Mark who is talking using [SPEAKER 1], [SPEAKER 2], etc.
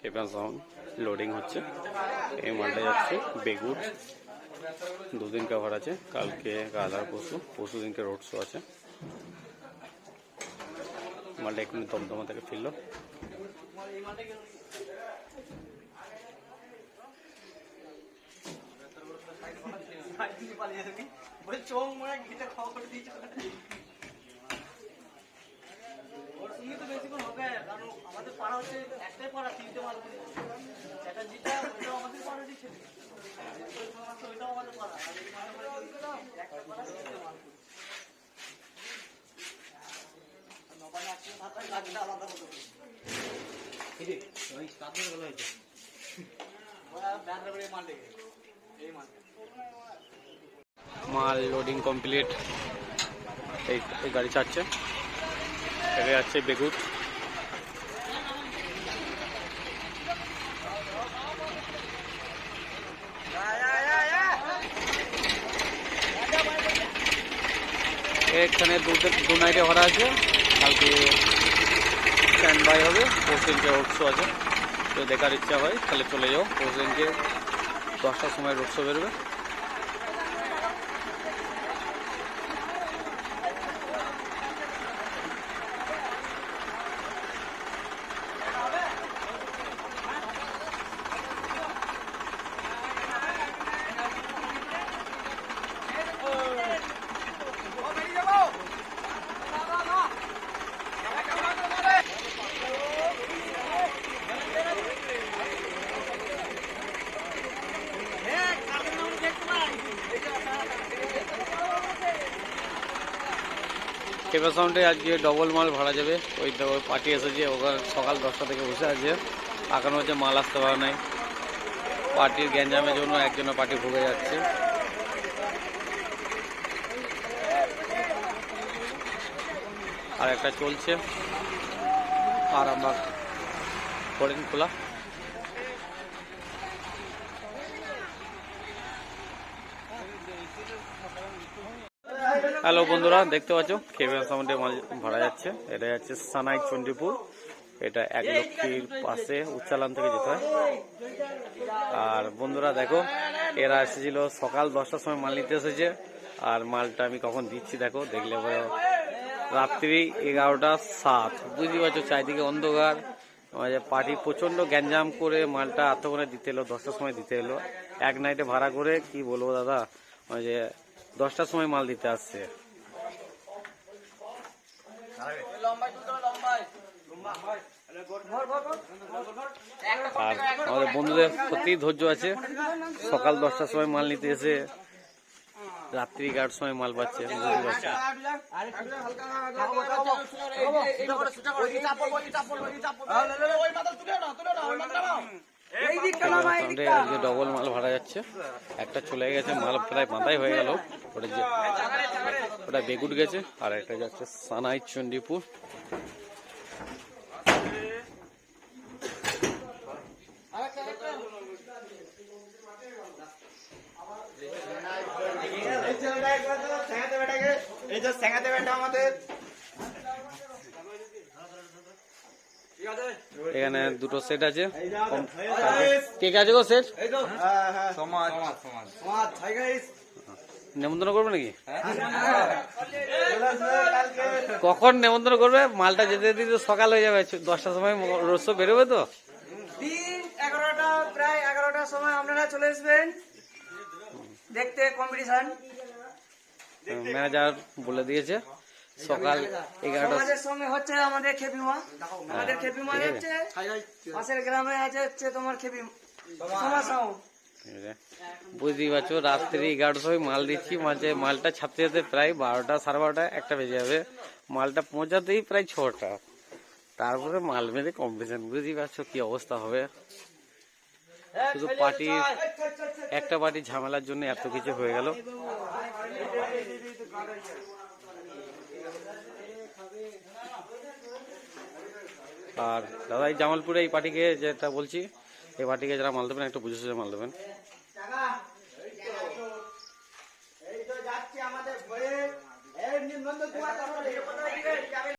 [SPEAKER 1] কেপা sound loading হচ্ছে। এই মালটা যাচ্ছে বেগুর দুদিন কভার আছে, কালকে কাল পশু পরশু দিনকে রোড শো আছে। মালটা এক্ষুনি দমদমা থেকে ফিরলো।
[SPEAKER 2] ওর সঙ্গে তো বেশিক্ষণ হবে কারণ আমাদের পাড়া হচ্ছে একটাই পাড়া তিনটে মাল চ্যাটার্জিটা ওইটাও আমাদের পাড়ারই ছেলে ওইটাও আমাদের পাড়া। আর এই মালটা একটা পাড়া তিনটে মাল নবানে একশো সাতাশ লাগলে আলাদা হতো ওরা ব্যান রবড়ে মাল লেগে এই মালটা
[SPEAKER 1] মাল লোডিং কমপ্লিট এই গাড়ি ছাড়ছে। এটা যাচ্ছে বেগুর এখানে দু নাইটে ভরা আছে। কালকে স্ট্যান্ড বাই হবে পরশুদিনকে রোড শো আছে। তো দেখার ইচ্ছা হয়, তাহলে চলে যাও। পরশুদিনকে দশটার সময় রোড শো বেরোবে। কেপা সাউন্ডে আজকে ডবল মাল ভাড়া যাবে। ওই পার্টি এসেছে, ওখানে সকাল দশটা থেকে বসে আছে। এখনও হচ্ছে, মাল আসতে পারে নাই। পার্টির গ্যাঞ্জামের জন্য একজনের পার্টি ভুগে যাচ্ছে। আর একটা চলছে। আর আমরা খোলা। হ্যালো বন্ধুরা, দেখতে পাচ্ছ? সাউন্ডে মাল ভাড়া যাচ্ছে। এটা যাচ্ছে সানাই চণ্ডীপুর। এটা এক লক্ষীর পাশে উচ্চালান থেকে যেতে হয়। আর বন্ধুরা, দেখো, এরা এসেছিল সকাল দশটার সময় মাল নিতে এসেছে। আর মালটা আমি কখন দিচ্ছি, দেখো, দেখলে রাত্রি এগারোটা সাত। বুঝতে পারছ, চারিদিকে অন্ধকার। পার্টি প্রচণ্ড গ্যাঞ্জাম করে মালটা এতক্ষণে দিতে এলো, দশটার সময় দিতে এলো। এক নাইটে ভাড়া করে, কি বলব দাদা? ওই যে দশটার সময় মাল দিতে আসছে আর আমাদের বন্ধুদের সত্যিই ধৈর্য আছে সকাল দশটার সময় মাল নিতে এসে রাত্রি এগারোটার সময় মাল পাচ্ছে বুঝতে সাউন্ডে আজকে ডবল মাল ভাড়া যাচ্ছে। একটা চলে গেছে, মাল প্রায় বাঁধাই হয়ে গেল। ওটা যে ওটা বেগুট গেছে, আর একটা যাচ্ছে সানাই চণ্ডীপুর।
[SPEAKER 3] এই যে আমাদের।
[SPEAKER 1] এখানে দুটো সেট আছে। কে কে আছে গো সেট
[SPEAKER 3] হ্যাঁ হ্যাঁ সমাজ।
[SPEAKER 1] নেমন্তন্ন করবে নাকি? কখন নেমন্তন্ন করবে? মালটা যেতে দিতে সকাল হয়ে যাবে। দশটার সময় রোজ বেরোবে তো।
[SPEAKER 2] এগারোটা প্রায় এগারোটার সময় আপনারা চলে আসবেন। দেখতে কম্পিটিশন
[SPEAKER 1] ম্যানেজার বলে দিয়েছে। সকাল এগারোটা
[SPEAKER 2] সমাজের সঙ্গে হচ্ছে আমাদের খেপিমা আমাদের খেপিমা হচ্ছে পাশের গ্রামে আছে হচ্ছে তোমার খেপি
[SPEAKER 1] বুঝতেই পারছ রাত্রি এগারোটার সময় মাল দিচ্ছি মাঝে মালটা ছাপতে যেতে প্রায় বারোটা সাড়ে বারোটা একটা বেজে যাবে মালটা পৌঁছাতেই প্রায় ছটা তারপরে মাল মেরে কম্পিটিশন বুঝতেই পারছ কি অবস্থা হবে শুধু পার্টির একটা পার্টির ঝামেলার জন্য এত কিছু হয়ে গেল আর দাদা, এই জামালপুরে এই পার্টিকে যেটা বলছি, এই পার্টিকে যারা মাল দেবেন, একটু বুঝে সুঝে মাল দেবেন।